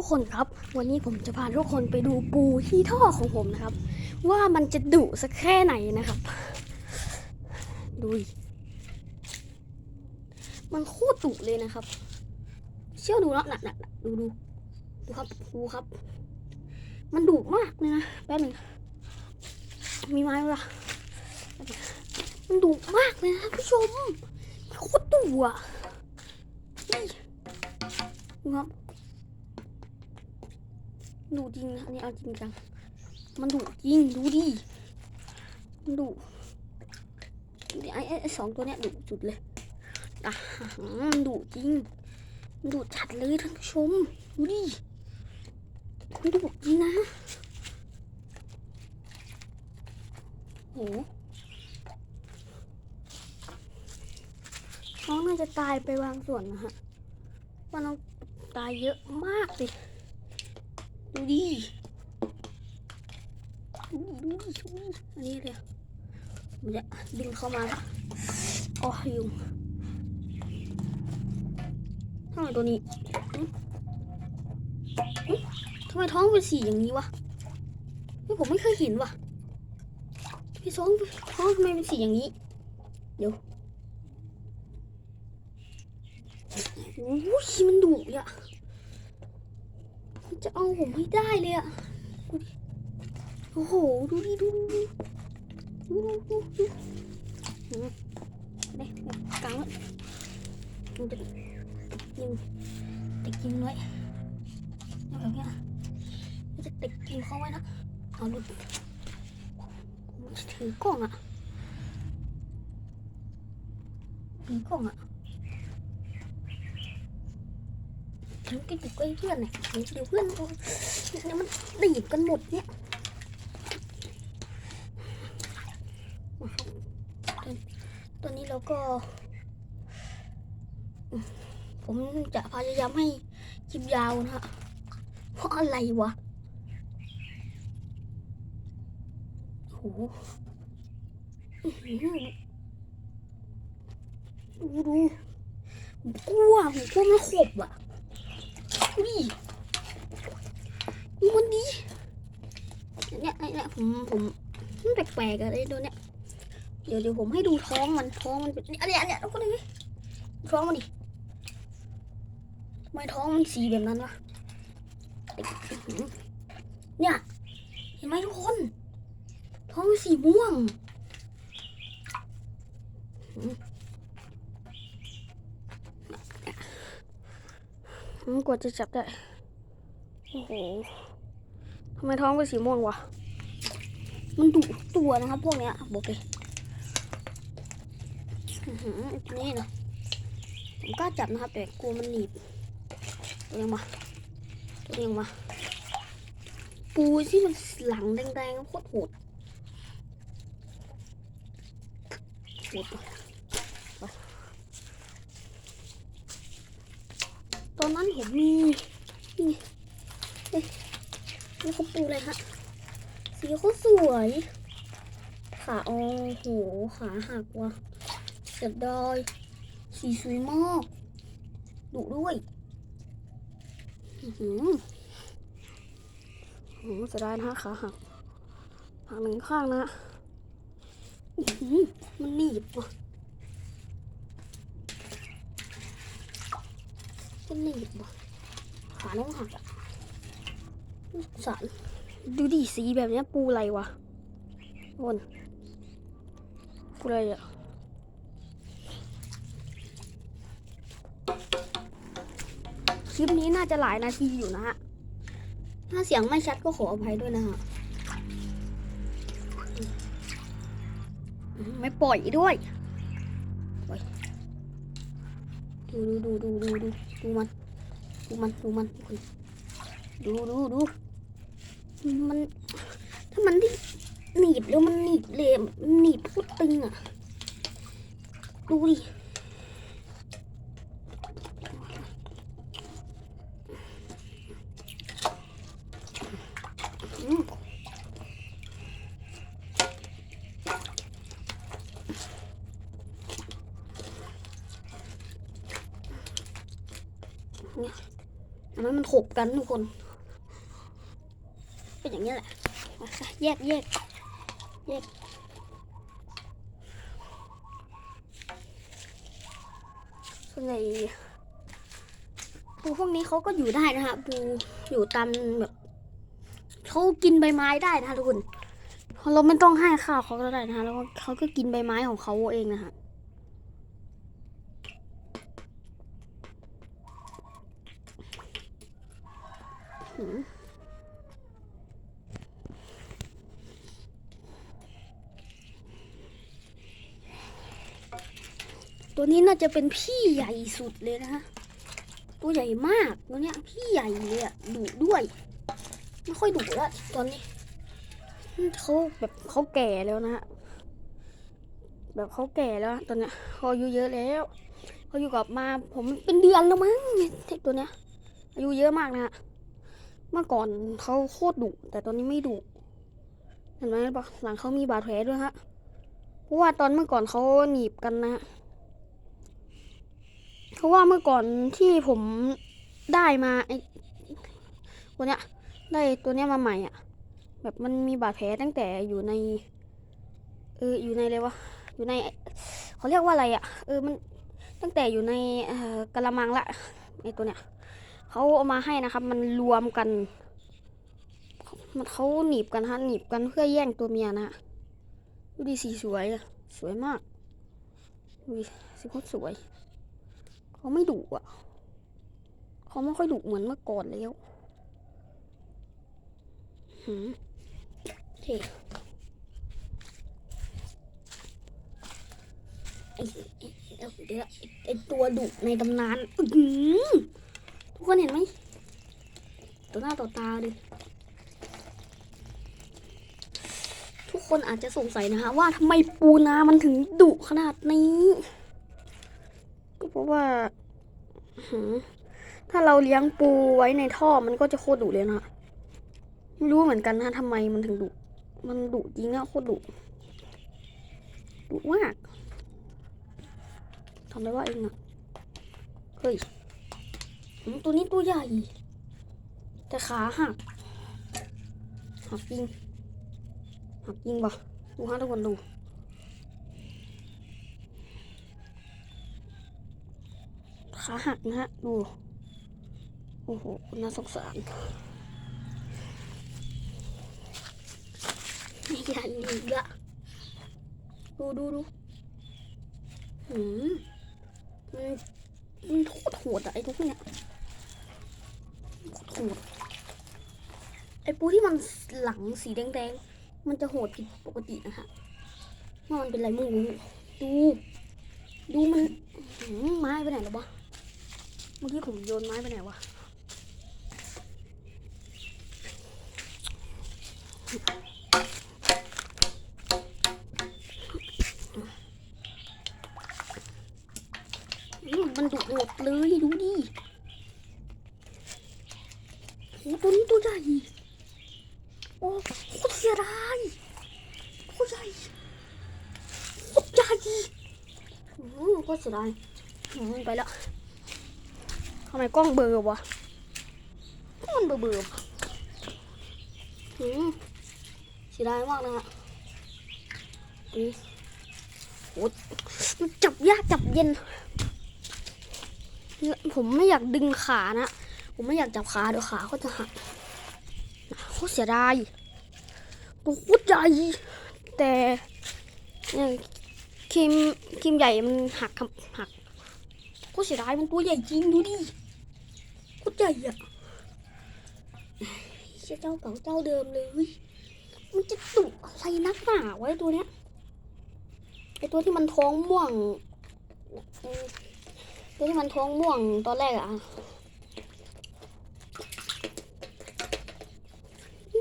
ทุกคนครับ วันนี้ผมจะพาทุกคนไปดูปูที่ท่อของผมนะครับ ว่ามันจะดุสักแค่ไหนนะครับ ดูมันโคตรดุเลยนะครับ เชื่อดูแล้วน่ะน่ะน่ะดูดูดูครับดูครับ มันดุมากเลยนะแป๊บหนึงมีไม้ไหมล่ะมันดุมากเลยนะท่านผู้ชมโคตรดุอะดูครับ ดูจริงนะอันนี้เอาจริงจัง มันดุจริงดูดิ มันดุไอ้ไอ้สองตัวเนี้ยดุสุดเลยอะมันดุจริง มันดุจัดเลยท่านผู้ชม ดูดิมันดุจริงนะ โหน้องน่าจะตายไปบางส่วนนะฮะว่าน้องตายเยอะมากเลย ดูดิดูดิดูดิอันนี้เลยมันจะบินเข้ามาละอ๋อยุงทำไมตัวนี้ทำไมท้องเป็นสีอย่างนี้วะนี่ผมไม่เคยเห็นวะพี่ท้องท้องทำไมเป็นสีอย่างนี้ เดี๋ยวโอ้ยมันดุอะ จะเอาผมให้ได้เลยอะโอ้โห ดูดิดูดูดูดูดูดูเนี่ยกลางไว้มันจะยิงติดยิงไว้เอาแบบนี้ยมันจะติดยิงเขาไว้นะเอาดูถือกล้องอะถือกล้องอะฉัน ก็อยู่ใกล้เพื่อนเนี่ยเดี๋ยวเพื่อนเอาเนี่ยมันดีบกันหมดเนี่ยตอนนี้เราก็ ผมจะพยายามให้คลิปยาวนะฮะเพราะอะไรวะโหอื้อหือดูดูกลัวผมกลัวมันขบอะ นี่มันดีเนี่ยเนี่ยผมผมมันแปลกๆอะไอ้ตัวเนี้ยเดี๋ยวเดี๋ยวผมให้ดูท้องมันท้องมันเป็นอันเนี้ยอันเนี้ยทุกคนเลยท้องมันดิทำไมท้องมันสีแบบนั้นวะเนี่ยเห็นไหมทุกคน ท้องมันสีม่วงอืม กว่าจะจับได้ โอ้โหทำไมท้องเป็นสีม่วงวะ มันดุตัวนะครับพวกเนี้ยบอกเลยอื้อหือนี่นะผมกล้าจับนะครับแต่กลัวมันหนีบตัวยังมาตัวยังมา ปูที่มันหลังแดงๆโคตรโหดโหดว่ะไปตอนนั้น เห็นมีนี่นี่เขาปูอะไรฮะสีเขาสวย ขาโอ้โหขาหักว่ะเสียดายสีสวยมากดุด้วยอือหือโหเสียดายนะขาหักหักหนึ่งข้างนะหือมันหนีบว่ะ มันหนีบว่ขาน้องหักอะสารดูดิสีแบบนี้ปูอะไรวะวนปูอะไรอะคลิปนี้น่าจะหลายนาทีอยู่นะฮะ ถ้าเสียงไม่ชัดก็ขออภัยด้วยนะฮะ ไม่ปล่อยด้วยปล่อย ดูดูดูดูดูดูดูมันดูมันดูมันดูดูดูมันถ้ามันที่หนีบแล้วมันหนีบเลยมหนีบพุดตึงอะ ดูดิอืมเนี่ย อันนั้นมันถกกันทุกคน เป็นอย่างนี้แหละมาค่ะแยกแยกแยกส่วนใหญ่ปูพวกนี้เขาก็อยู่ได้นะฮะปูอยู่ตามแบบเขากินใบไม้ได้นะคะทุกคนเราไม่ต้องให้ข้าวเขาก็ได้นะคะแล้วเขาก็กินใบไม้ของเขาเองนะฮะ หืม ตัวนี้น่าจะเป็นพี่ใหญ่สุดเลยนะฮะตัวใหญ่มากตัวเนี้ยพี่ใหญ่เลยอะดุด้วยไม่ค่อยดุแล้วตอนนี้เขาแบบเขาแก่แล้วนะฮะแบบเขาแก่แล้วตอนเนี้ยเขาอายุเยอะแล้วเขาอยู่กับมาผมเป็นเดือนแล้วมั้งเทคตัวเนี้ยอายุเยอะมากนะฮะเมื่อก่อนเขาโคตรดุแต่ตอนนี้ไม่ดุเห็นไหมปะหลังเขามีบาดแผลด้วยฮะเพราะว่าตอนเมื่อก่อนเขาหนีบกันนะฮะ เพราะว่าเมื่อก่อนที่ผมได้มาไอ้ตัวเนี้ยได้ตัวเนี้ยมาใหม่อะ แบบมันมีบาดแผลตั้งแต่อยู่ใน เอออยู่ในเลยวะอยู่ในเขาเรียกว่าอะไรอะ เออมันตั้งแต่อยู่ในกระมังละไอ้ตัวเนี้ยเขาเอามาให้นะครับ มันรวมกันมันเขาหนีบกันฮะหนีบกันเพื่อแย่งตัวเมียนะฮะดูดีสีสวยอะสวยมากดูดิสีโคตรสวย เขาไม่ดุอะ เขาไม่ค่อยดุเหมือนเมื่อก่อนแล้วหืมเคไอ้ไอ้เดี๋ยวเดี๋ยวไอตัวดุในตำนานอืทุกคนเห็นไหมต่อหน้าต่อตาเลยทุกคนอาจจะสงสัยนะคะว่าทำไมปูนามันถึงดุขนาดนี้ ราะว่าหือถ้าเราเลี้ยงปูไว้ในท่อมันก็จะโคตรดุเลยนะไม่รู้เหมือนกันนะทำไมมันถึงดุมันดุจริงนะโคตรดุดุมากทำได้ว่าเองอะเฮ้ยอืมตัวนี้ตัวใหญ่ แต่ขาหักหักจริงหักจริงปะดูฮะทุกคนดู ขาหักนะฮะ ดู โอ้โห น่าสงสารไม่ใหญ่อีกละดูดูดูหืมมันมันโคตรโหดอะไอ้ทุกเนี่ยโคตรโหดไอ้ปูที่มันหลังสีแดงๆ มันจะโหดผิดปกตินะคะว่ามันเป็นอะไรไม่รู้ดู ดูมันหืมไม้ไปไหนแล้ววะ เมื่อกี้ผมโยนไม้ไปไหนวะมมันดุหมดเลยดูดิโอ้ตัวนี้ตัวใหญ่ โอ้โคตรเสียดายโคตรใหญ่โคตรใหญ่อืมโคตรเสียดายอืมไปแล้ว ทำไมกล้องเบลอวะมันเบลอเบอวะอืมเสียดายมากนะฮะอืมโอ้มันจับยากจับเย็น ผมไม่อยากดึงขานะ ผมไม่อยากจับขาเดี๋ยวขาก็จะหักโคตรเสียดายตัวโคตรใหญ่แต่เนี่ยครีมครีมใหญ่มันหักหักโคตรเสียดายมันตัวใหญ่จริงดูดิ ตรใหญ่อะเชี่ยเจ้าเก่าเจ้าเดิมเลย มันจะตุอะไรนักหนาไว้ตัวเนี้ย ไอตัวที่มันท้องม่วง ตัวที่มันท้องม่วงตอนแรกอะ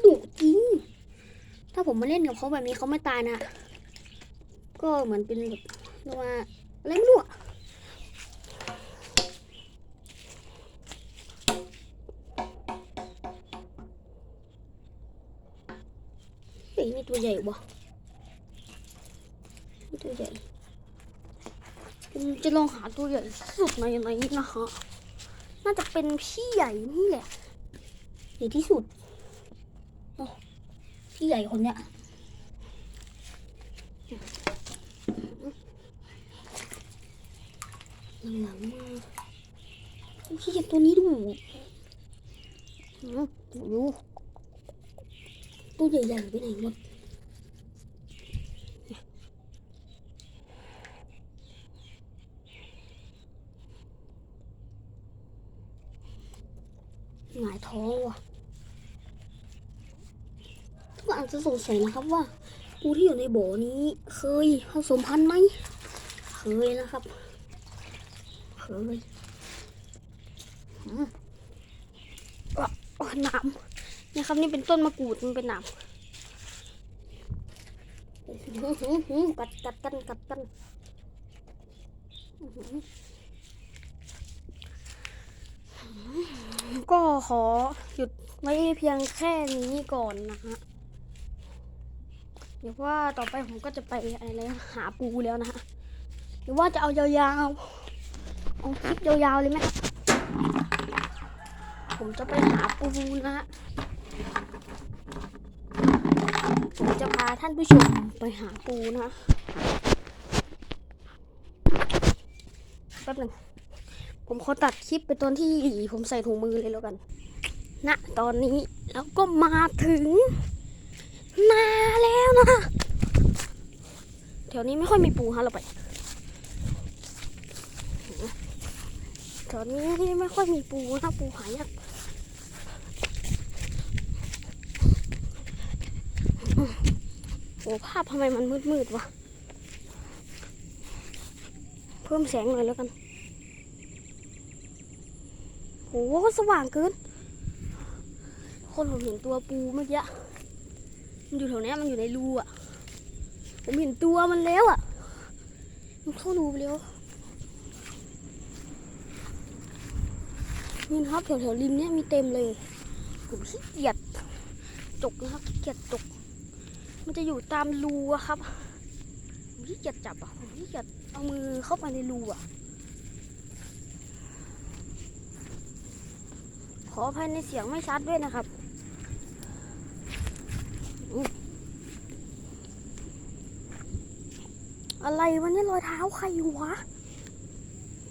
ดุจริง ถ้าผมมาเล่นกับเขาแบบนี้เขาไม่ตายนะ ก็เหมือนเป็นแบบเรียกว่าอะไรไม่รู้อะ ตัวใหญ่วะนี่ตัวใหญ่ผมจะลองหาตัวใหญ่สุดในในนี้นะคะน่าจะเป็นพี่ใหญ่นี่แหละใหญ่ที่สุดพี่ใหญ่คนเนี้ยหลังๆมาพี่เห็นตัวนี้ดูอืมดูตัวใหญ่ๆไปไหนหมด หงายท้องว่ะทุกคนอาจจะสงสัยนะครับว่าปูที่อยู่ในบ่อนี้เคยผสมพันธุ์ไหมเคยนะครับเคยอืมอะอะหนามนี่ครับนี่เป็นต้นมะกรูดมันเป็นหนามอื้อหือหือกัดกัดกันกัดกันอื้อหือ ก็ขอหยุดไว้เพียงแค่นี้ก่อนนะฮะ เดี๋ยวว่าต่อไปผมก็จะไปอะไรหาปูแล้วนะฮะหรือว่าจะเอายาวๆ เอาคลิปยาวๆเลยไหมผมจะไปหาปูนะฮะ ผมจะพาท่านผู้ชมไปหาปูนะแป๊บหนึ่ง ผมขอตัดคลิปไปตอนที่ผมใส่ถุงมือเลยแล้วกันณตอนนี้แล้วก็มาถึง นาแล้วนะแถวนี้ไม่ค่อยมีปูฮะเราไปแถวนี้ไม่ค่อยมีปูนะปูหายากโอ้ภาพทำไมมันมืดๆวะ เพิ่มแสงหน่อยแล้วกัน โหสว่างเกิน คนผมเห็นตัวปูเมื่อกี้ มันอยู่แถวเนี้ยมันอยู่ในรูอะ ผมเห็นตัวมันแล้วอะ มันเข้ารูไปแล้ว นี่นะครับแถวแถวๆริมเนี้ยมีเต็มเลย ผมขี้เกียจจกนะครับขี้เกียจจก มันจะอยู่ตามรูอะครับ ผมขี้เกียจจับอะ ผมขี้เกียจเอามือเข้าไปในรูอะ ออภัยในเสียงไม่ชัดด้วยนะครับอะไรวันนี้รอยเท้าใครอยู่วะ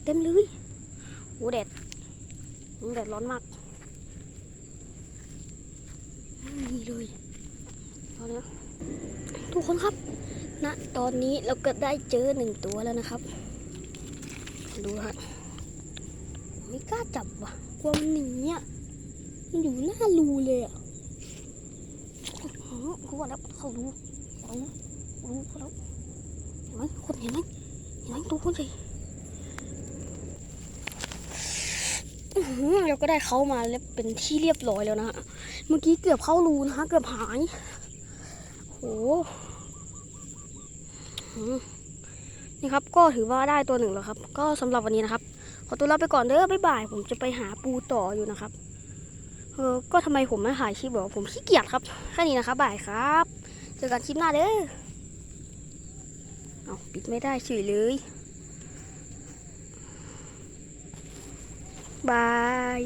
เต็มเลยโหแดดแดดร้อนมากไม่มีเลยตอนนี้ทุกคนครับณตอนนี้เราก็ได้เจอหนึ่งตัวแล้วนะครับ ดูฮะไม่กล้าจับว่ะกลัวมันหนีอะ มันอยู่หน้ารูเลยอะเขาว่าแล้วเขารู้เขารู้รู้เขาแล้วเห็นไหมคนเห็นไหมเห็นไหมตัวคนใหญ่อื้อหือเราก็ได้เขามาแล้วเป็นที่เรียบร้อยแล้วนะฮะ เมื่อกี้เกือบเข้ารูนะฮะ เกือบหาย โหอืมนี่ครับ ก็ถือว่าได้ตัวหนึ่งแล้วครับ ก็สำหรับวันนี้นะครับ ขอตัวลาไปก่อนเด้อบ๊ายบาย ผมจะไปหาปูต่ออยู่นะครับ เออก็ทำไมผมไม่ถ่ายคลิปบอกผมขี้เกียจครับแค่นี้นะครับบ่ายครับเจอกันคลิปหน้าเด้อเอาปิดไม่ได้เฉยเลยบาย